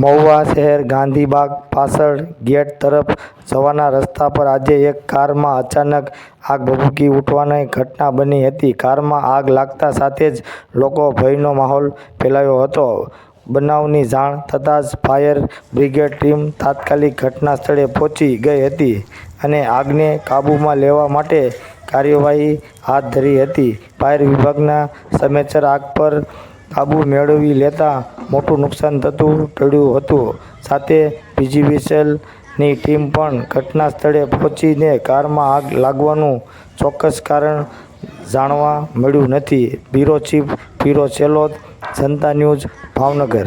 મહુવા શહેર, ગાંધીબાગ પાછળ ગેટ તરફ જવાના રસ્તા પર આજે એક કારમાં અચાનક આગ ભભૂકી ઉઠવાની ઘટના બની હતી. કારમાં આગ લાગતા સાથે જ લોકો ભયનો માહોલ ફેલાયો હતો. બનાવની જાણ થતાં જ ફાયર બ્રિગેડ ટીમ તાત્કાલિક ઘટના સ્થળે પહોંચી ગઈ હતી અને આગને કાબૂમાં લેવા માટે કાર્યવાહી હાથ ધરી હતી. ફાયર વિભાગના સમયસર આગ પર કાબૂ મેળવી લેતા મોટું નુકસાન થતું ટળ્યું હતું. સાથે પીજીવીસીએલની ટીમ પણ ઘટના સ્થળે પહોંચીને કારમાં આગ લાગવાનું ચોક્કસ કારણ જાણવા મળ્યું નથી. Bureau chief Piro Selot Janata news, Bhavnagar.